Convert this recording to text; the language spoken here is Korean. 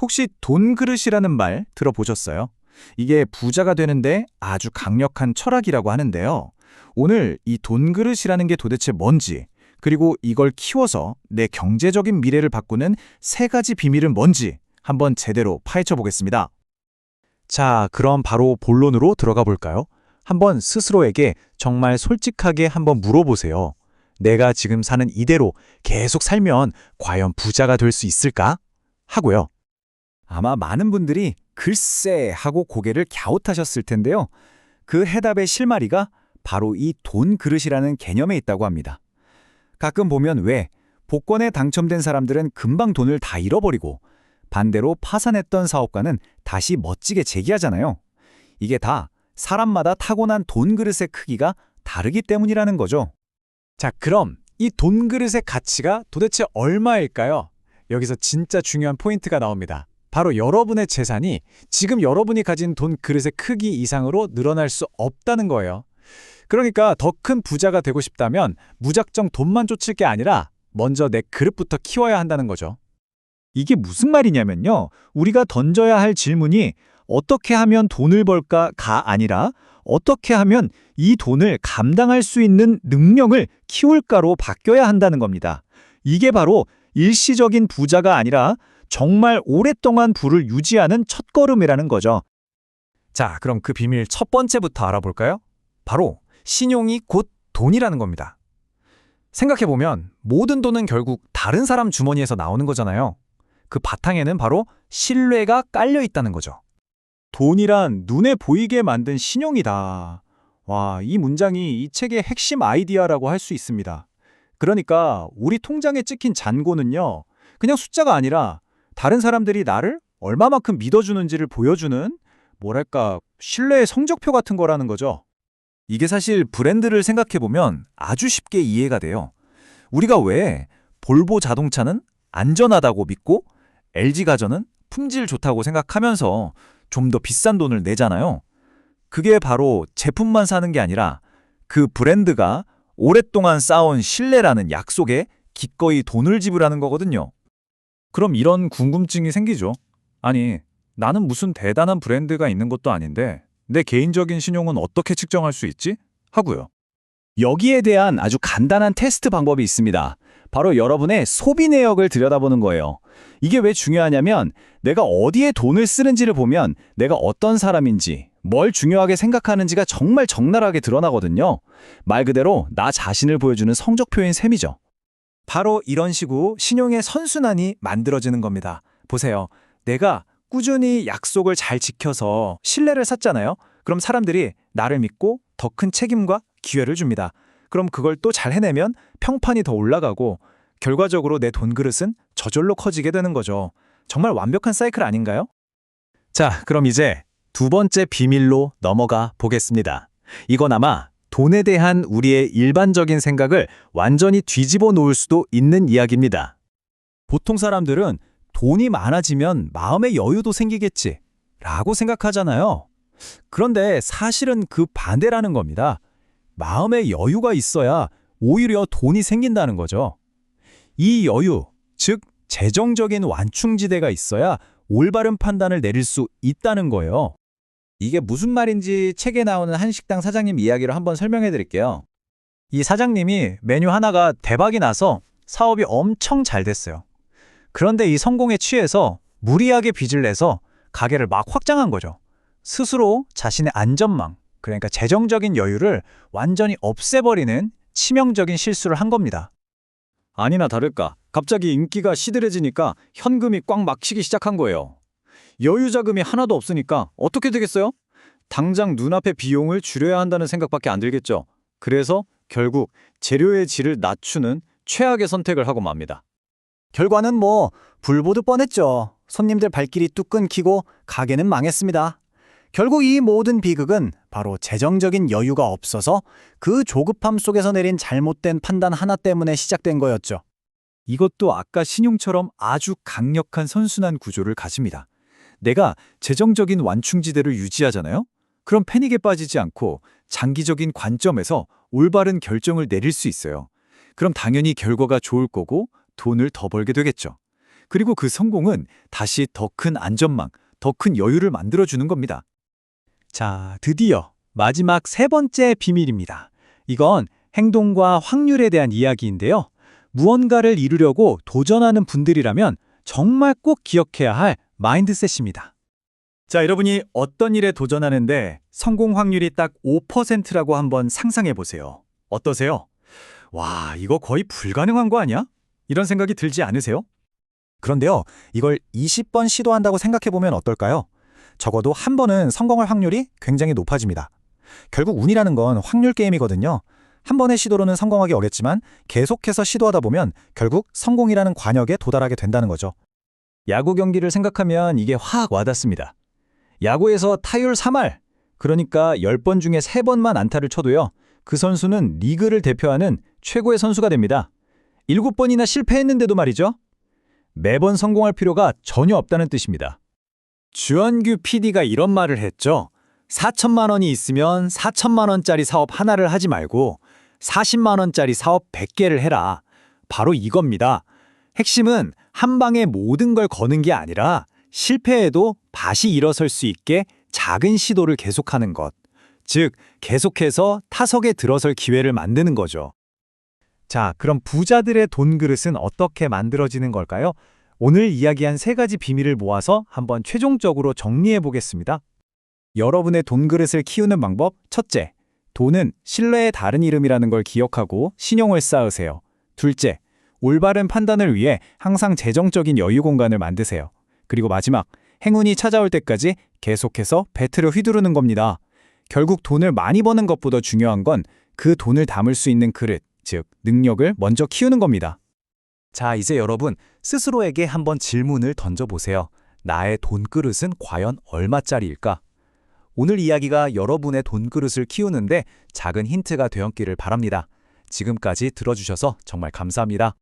혹시 돈 그릇이라는 말 들어보셨어요? 이게 부자가 되는데 아주 강력한 철학이라고 하는데요. 오늘 이 돈 그릇이라는 게 도대체 뭔지, 그리고 이걸 키워서 내 경제적인 미래를 바꾸는 세 가지 비밀은 뭔지 한번 제대로 파헤쳐 보겠습니다. 자, 그럼 바로 본론으로 들어가 볼까요? 한번 스스로에게 정말 솔직하게 한번 물어보세요. 내가 지금 사는 이대로 계속 살면 과연 부자가 될 수 있을까? 하고요. 아마 많은 분들이 글쎄 하고 고개를 갸웃하셨을 텐데요. 그 해답의 실마리가 바로 이 돈 그릇이라는 개념에 있다고 합니다. 가끔 보면 왜 복권에 당첨된 사람들은 금방 돈을 다 잃어버리고 반대로 파산했던 사업가는 다시 멋지게 재기하잖아요. 이게 다 사람마다 타고난 돈 그릇의 크기가 다르기 때문이라는 거죠. 자, 그럼 이 돈 그릇의 가치가 도대체 얼마일까요? 여기서 진짜 중요한 포인트가 나옵니다. 바로 여러분의 재산이 지금 여러분이 가진 돈 그릇의 크기 이상으로 늘어날 수 없다는 거예요. 그러니까 더 큰 부자가 되고 싶다면 무작정 돈만 쫓을 게 아니라 먼저 내 그릇부터 키워야 한다는 거죠. 이게 무슨 말이냐면요. 우리가 던져야 할 질문이 어떻게 하면 돈을 벌까가 아니라 어떻게 하면 이 돈을 감당할 수 있는 능력을 키울까로 바뀌어야 한다는 겁니다. 이게 바로 일시적인 부자가 아니라 정말 오랫동안 부를 유지하는 첫걸음이라는 거죠. 자, 그럼 그 비밀 첫 번째부터 알아볼까요? 바로 신용이 곧 돈이라는 겁니다. 생각해보면 모든 돈은 결국 다른 사람 주머니에서 나오는 거잖아요. 그 바탕에는 바로 신뢰가 깔려 있다는 거죠. 돈이란 눈에 보이게 만든 신용이다. 와, 이 문장이 이 책의 핵심 아이디어라고 할 수 있습니다. 그러니까 우리 통장에 찍힌 잔고는요, 그냥 숫자가 아니라 다른 사람들이 나를 얼마만큼 믿어주는지를 보여주는 뭐랄까 신뢰의 성적표 같은 거라는 거죠. 이게 사실 브랜드를 생각해보면 아주 쉽게 이해가 돼요. 우리가 왜 볼보 자동차는 안전하다고 믿고 LG가전은 품질 좋다고 생각하면서 좀 더 비싼 돈을 내잖아요. 그게 바로 제품만 사는 게 아니라 그 브랜드가 오랫동안 쌓아온 신뢰라는 약속에 기꺼이 돈을 지불하는 거거든요. 그럼 이런 궁금증이 생기죠. 아니, 나는 무슨 대단한 브랜드가 있는 것도 아닌데 내 개인적인 신용은 어떻게 측정할 수 있지? 하고요. 여기에 대한 아주 간단한 테스트 방법이 있습니다. 바로 여러분의 소비 내역을 들여다보는 거예요. 이게 왜 중요하냐면 내가 어디에 돈을 쓰는지를 보면 내가 어떤 사람인지, 뭘 중요하게 생각하는지가 정말 적나라하게 드러나거든요. 말 그대로 나 자신을 보여주는 성적표인 셈이죠. 바로 이런 식으로 신용의 선순환이 만들어지는 겁니다. 보세요. 내가 꾸준히 약속을 잘 지켜서 신뢰를 샀잖아요. 그럼 사람들이 나를 믿고 더 큰 책임과 기회를 줍니다. 그럼 그걸 또 잘 해내면 평판이 더 올라가고 결과적으로 내 돈 그릇은 저절로 커지게 되는 거죠. 정말 완벽한 사이클 아닌가요? 자, 그럼 이제 두 번째 비밀로 넘어가 보겠습니다. 이건 아마 돈에 대한 우리의 일반적인 생각을 완전히 뒤집어 놓을 수도 있는 이야기입니다. 보통 사람들은 돈이 많아지면 마음의 여유도 생기겠지 라고 생각하잖아요. 그런데 사실은 그 반대라는 겁니다. 마음의 여유가 있어야 오히려 돈이 생긴다는 거죠. 이 여유, 즉 재정적인 완충지대가 있어야 올바른 판단을 내릴 수 있다는 거예요. 이게 무슨 말인지 책에 나오는 한식당 사장님 이야기로 한번 설명해 드릴게요. 이 사장님이 메뉴 하나가 대박이 나서 사업이 엄청 잘 됐어요. 그런데 이 성공에 취해서 무리하게 빚을 내서 가게를 막 확장한 거죠. 스스로 자신의 안전망, 그러니까 재정적인 여유를 완전히 없애버리는 치명적인 실수를 한 겁니다. 아니나 다를까 갑자기 인기가 시들해지니까 현금이 꽉 막히기 시작한 거예요. 여유 자금이 하나도 없으니까 어떻게 되겠어요? 당장 눈앞의 비용을 줄여야 한다는 생각밖에 안 들겠죠. 그래서 결국 재료의 질을 낮추는 최악의 선택을 하고 맙니다. 결과는 뭐 불보듯 뻔했죠. 손님들 발길이 뚝 끊기고 가게는 망했습니다. 결국 이 모든 비극은 바로 재정적인 여유가 없어서 그 조급함 속에서 내린 잘못된 판단 하나 때문에 시작된 거였죠. 이것도 아까 신용처럼 아주 강력한 선순환 구조를 가집니다. 내가 재정적인 완충지대를 유지하잖아요? 그럼 패닉에 빠지지 않고 장기적인 관점에서 올바른 결정을 내릴 수 있어요. 그럼 당연히 결과가 좋을 거고 돈을 더 벌게 되겠죠. 그리고 그 성공은 다시 더 큰 안전망, 더 큰 여유를 만들어주는 겁니다. 자, 드디어 마지막 세 번째 비밀입니다. 이건 행동과 확률에 대한 이야기인데요. 무언가를 이루려고 도전하는 분들이라면 정말 꼭 기억해야 할 마인드셋입니다. 자, 여러분이 어떤 일에 도전하는데 성공 확률이 딱 5%라고 한번 상상해 보세요. 어떠세요? 와, 이거 거의 불가능한 거 아니야? 이런 생각이 들지 않으세요? 그런데요, 이걸 20번 시도한다고 생각해 보면 어떨까요? 적어도 한 번은 성공할 확률이 굉장히 높아집니다. 결국 운이라는 건 확률 게임이거든요. 한 번의 시도로는 성공하기 어렵지만 계속해서 시도하다 보면 결국 성공이라는 관역에 도달하게 된다는 거죠. 야구 경기를 생각하면 이게 확 와닿습니다. 야구에서 타율 3할, 그러니까 10번 중에 3번만 안타를 쳐도요. 그 선수는 리그를 대표하는 최고의 선수가 됩니다. 7번이나 실패했는데도 말이죠. 매번 성공할 필요가 전혀 없다는 뜻입니다. 주현규 PD가 이런 말을 했죠. 4천만 원이 있으면 4천만 원짜리 사업 하나를 하지 말고 40만 원짜리 사업 100개를 해라. 바로 이겁니다. 핵심은 한 방에 모든 걸 거는 게 아니라 실패해도 다시 일어설 수 있게 작은 시도를 계속하는 것. 즉, 계속해서 타석에 들어설 기회를 만드는 거죠. 자, 그럼 부자들의 돈 그릇은 어떻게 만들어지는 걸까요? 오늘 이야기한 세 가지 비밀을 모아서 한번 최종적으로 정리해 보겠습니다. 여러분의 돈 그릇을 키우는 방법 첫째, 돈은 신뢰의 다른 이름이라는 걸 기억하고 신용을 쌓으세요. 둘째, 올바른 판단을 위해 항상 재정적인 여유 공간을 만드세요. 그리고 마지막, 행운이 찾아올 때까지 계속해서 배틀을 휘두르는 겁니다. 결국 돈을 많이 버는 것보다 중요한 건 그 돈을 담을 수 있는 그릇, 즉 능력을 먼저 키우는 겁니다. 자, 이제 여러분 스스로에게 한번 질문을 던져보세요. 나의 돈 그릇은 과연 얼마짜리일까? 오늘 이야기가 여러분의 돈 그릇을 키우는데 작은 힌트가 되었기를 바랍니다. 지금까지 들어주셔서 정말 감사합니다.